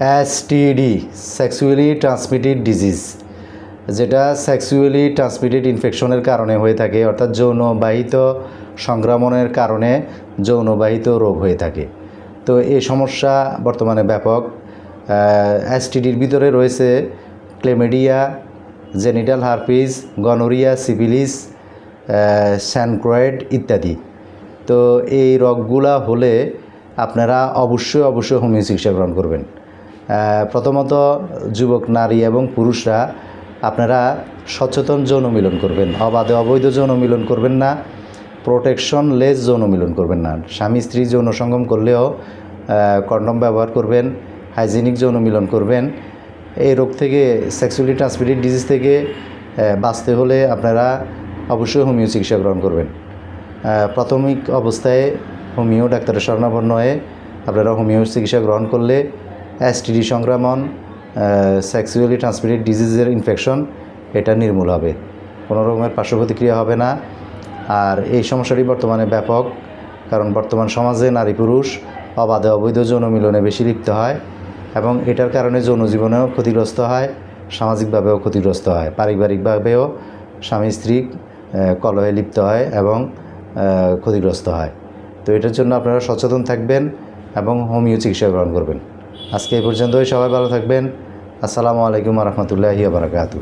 STD sexually transmitted disease যেটা sexually transmitted ইনফেকশনের কারণে হয়ে থাকে, অর্থাৎ যৌনবাহিত সংক্রমণের কারণে যৌনবাহিত রোগ হয়ে থাকে। তো এই সমস্যা বর্তমানে ব্যাপক। এসটিডির ভিতরে রয়েছে chlamydia genital herpes gonorrhoea syphilis chancroid ইত্যাদি। তো এই রোগগুলা হলে আপনারা অবশ্যই অবশ্যই হোমিও চিকিৎসা গ্রহণ করবেন। প্রথমত যুবক, নারী এবং পুরুষরা আপনারা সচেতন যৌন মিলন করবেন। অবাধে অবৈধ যৌন মিলন করবেন না। প্রোটেকশন লেস যৌন মিলন করবেন না। স্বামী, স্ত্রী যৌন সঙ্গম করলেও কন্ডম ব্যবহার করবেন, হাইজেনিক যৌন মিলন করবেন। এই রোগ থেকে, সেক্সুয়ালি ট্রান্সমিটেড ডিজিজ থেকে বাঁচতে হলে আপনারা অবশ্যই হোমিও চিকিৎসা গ্রহণ করবেন। প্রাথমিক অবস্থায় হোমিও ডাক্তারের শরণাপন্ন হয়ে আপনারা হোমিও চিকিৎসা গ্রহণ করলে এসটিডি সংক্রমণ সেক্সুয়ালি ট্রান্সমিটেড ডিজিজের ইনফেকশন এটা নির্মূল হবে। কোনো রকমের পার্শ্ব প্রতিক্রিয়া হবে না। আর এই সমস্যাটি বর্তমানে ব্যাপক, কারণ বর্তমান সমাজে নারী পুরুষ অবাধে অবৈধ যৌন মিলনে বেশি লিপ্ত হয় এবং এটার কারণে যৌন জীবনেও ক্ষতিগ্রস্ত হয়, সামাজিকভাবেও ক্ষতিগ্রস্ত হয়। পারিবারিকভাবেও স্বামী, স্ত্রী কলহে লিপ্ত হয় এবং ক্ষতিগ্রস্ত হয়। তো এটার জন্য আপনারা সচেতন থাকবেন এবং হোমিও চিকিৎসা গ্রহণ করবেন। আজকে এই পর্যন্তই সবাই ভালো থাকবেন। আসসালামু আলাইকুম রহমতুল্লাহি বারাকাতু